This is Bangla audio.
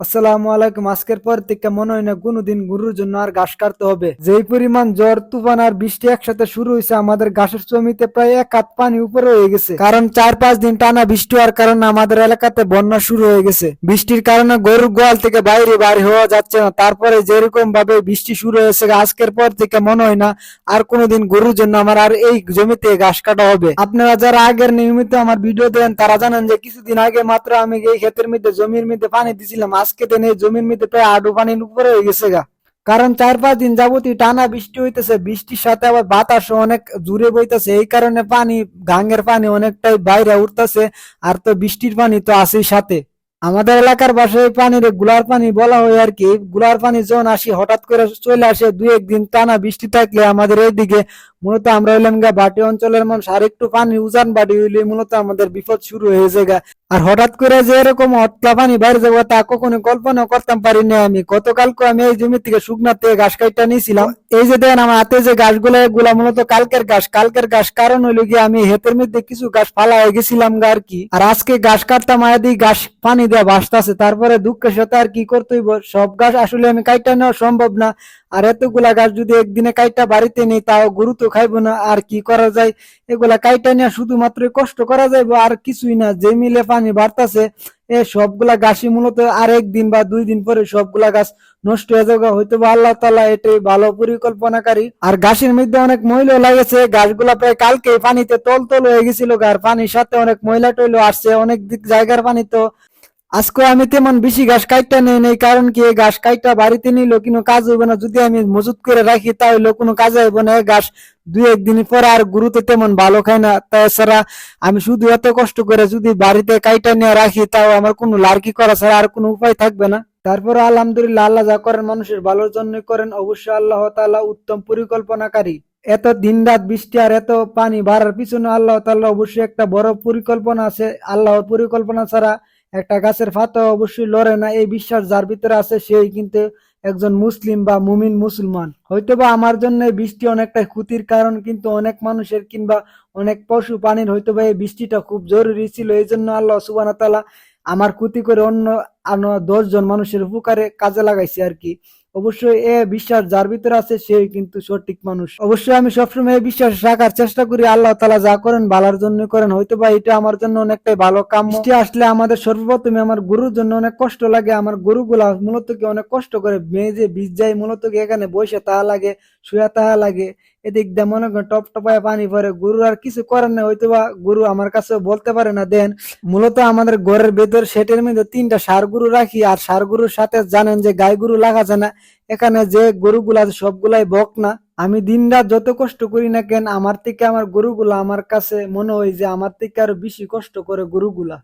আসসালামু আলাইকুম। আজকের পর থেকে মনে হয় না কোনোদিন গরুর জন্য আর ঘাস কাটতে হবে। যেই পরিমাণ জ্বর, তুফান আর বৃষ্টি একসাথে শুরু হয়েছে, আমাদের ঘাসের জমিতে প্রায় এক হাত পানি উপরে হয়ে গেছে। কারণ চার পাঁচ দিন টানা বৃষ্টি হওয়ার কারণে আমাদের এলাকাতে বন্যা শুরু হয়ে গেছে। বৃষ্টির কারণে গরুর গোয়াল থেকে বাইরে বাইরে হওয়া যাচ্ছে না। তারপরে যেরকম ভাবে বৃষ্টি শুরু হয়েছে, আজকের পর থেকে মনে হয় না আর কোনোদিন গরুর জন্য আমার আর এই জমিতে ঘাস কাটা হবে। আপনারা যারা আগের নিয়মিত আমার ভিডিও দেন, তারা জানেন যে কিছুদিন আগে মাত্র আমি এই ক্ষেতের মধ্যে, জমির মধ্যে পানি দিছিলাম। আজকে দিন জমির মধ্যে প্রায় আডু পানির উপরে হয়ে গেছে গা কারণ চার পাঁচ দিন যাবতীয় টানা বৃষ্টি হইতেছে, বৃষ্টির সাথে আবার বাতাস অনেক জুড়ে বইতেছে, এই কারণে পানি গাঙ্গের পানি অনেকটাই বাইরে উঠতেছে, আর তো বৃষ্টির পানি তো আছেই সাথে আমাদের এলাকার বাসায় পানিরগুলার পানি বলা হয় আর কি গুলার পানি যখন আসি, হঠাৎ করে চলে আসে, দুই একদিন টানা বৃষ্টি থাকলে আমাদের এইদিকে মূলত আমরা হইলাম গা, বাটি অঞ্চলের মানুষ, আর একটু পানি উজান বাড়ি হইলে মূলত আমাদের বিপদ শুরু হয়ে যায় গা। আর হঠাৎ করে যে এরকম হটলা পানি বাইরে যাব তা কখনো কল্পনা করতাম পারিনি আমি। গতকালকে আমি এই জমি থেকে শুকনা থেকে ঘাস কাইটা নিয়েছিলাম। এই যে দেন আমার হাতে যে গাছগুলো, এগুলা মূলত কালকের ঘাস কালকের ঘাস কারণ হইল গিয়ে আমি হেতের মধ্যে কিছু ঘাস ফালা হয়ে গেছিলাম গা আর কি। আর আজকে ঘাস কাটতাম আয়াদি ঘাস পানি দেওয়া ভাসতাছে তারপরে দুঃখের সাথে আর কি করতে হইব? সব ঘাস আসলে আমি কাইটা নেওয়া সম্ভব না। আর এতগুলা গাছ যদি একদিনে কাইটা বাড়িতে নেই, তাও গরু তো খাইবো না। আর কি করা যায়? এগুলা কাইটা নিয়ে শুধুমাত্র কষ্ট করা যাইবো, আর কিছুই না। যে মিলে পানি বাড়তেছে, এ সবগুলা গাছই মূলত আরেক দিন বা দুই দিন পরে সবগুলা গাছ নষ্ট হয়ে যাবে। হয়তো বা আল্লাহ তালা এটাই ভালো পরিকল্পনাকারী। আর গাছের মধ্যে অনেক ময়লা লাগেছে গাছগুলা প্রায় কালকে পানিতে তল তল হয়ে গেছিল আর পানির সাথে অনেক ময়লা টইল আসছে, অনেক দিক জায়গার পানি তো আজকে আমি তেমন বেশি ঘাস কাইটা নেই নেই, কারণ কি এই ঘাস কাইটা বাড়িতে নিল কোনো কাজ হইবে না। যদি আমি মজুত করে রাখি, তাহলে কোনো কাজে হইব না। ঘাস দুই একদিন পর আর গুরুতে তেমন ভালো খায় না। তাছাড়া আমি শুধু এত কষ্ট করে যদি বাড়িতে কাইটা নিয়ে রাখি, তাও আমার কোনো লার্কি করা ছাড়া আর কোনো উপায় থাকবে না। তারপরে আলহামদুলিল্লাহ আল্লাহ যা করেন, মানুষের ভালোর জন্য করেন। অবশ্যই আল্লাহ তাআলা উত্তম পরিকল্পনাকারী। এত দিন রাত বৃষ্টি আর এত পানি বাড়ার পিছনে আল্লাহ তাআলা অবশ্যই একটা বড় পরিকল্পনা আছে। আল্লাহর পরিকল্পনা ছাড়া একটা গাছের ফাতা অবশ্যই লড়ে না, এই বিশ্বাস যার ভিতরে আছে সেই কিন্তু একজন মুসলিম বা মুমিন মুসলমান। হয়তো বা আমার জন্য বৃষ্টি অনেকটা ক্ষতির কারণ কিন্তু অনেক মানুষের কিংবা অনেক পশু প্রাণীর হয়তো বা এই বৃষ্টিটা খুব জরুরি ছিল এই জন্য আল্লাহ সুবান তালা আমার ক্ষতি করে অন্য দশ দশজন মানুষের উপকারে কাজে লাগাইছে আর কি। অবশ্যই এ বিশ্বাস যার ভিতরে আছে সে কিন্তু সঠিক মানুষ। অবশ্যই আমি সবসময় বিশ্বাস রাখার চেষ্টা করি, আল্লাহ তালা যা করেন ভালোর জন্য করেন। হয়তো বা এটা আমার জন্য অনেকটাই ভালো কাম আসলে আমাদের সর্বপ্রথমে আমার গরুর জন্য অনেক কষ্ট লাগে, আমার গরুগুলা মূলত কি অনেক কষ্ট করে মেয়ে যে বীজ যায় মূলত কি এখানে বসে তাহা লাগে, শুয়ে তাহা লাগে। এদিক দিয়ে মনে করেন টপ টপায় পানি পরে গরু আর কিছু করেন না হয়তো বা গরু আমার কাছে বলতে পারে না। দেন মূলত আমাদের ঘরের ভেতর সেটের মধ্যে তিনটা সার গরু রাখি, আর সার গরুর সাথে জানেন যে গাই গরু লাগা যায় না। এখানে যে গরুগুলা আছে সবগুলাই বক না। আমি দিন রাত যত কষ্ট করি না কেন, আমার থেকে আমার গরুগুলা আমার কাছে মনে হয় যে আমার থেকে আরও বেশি কষ্ট করে গরুগুলা।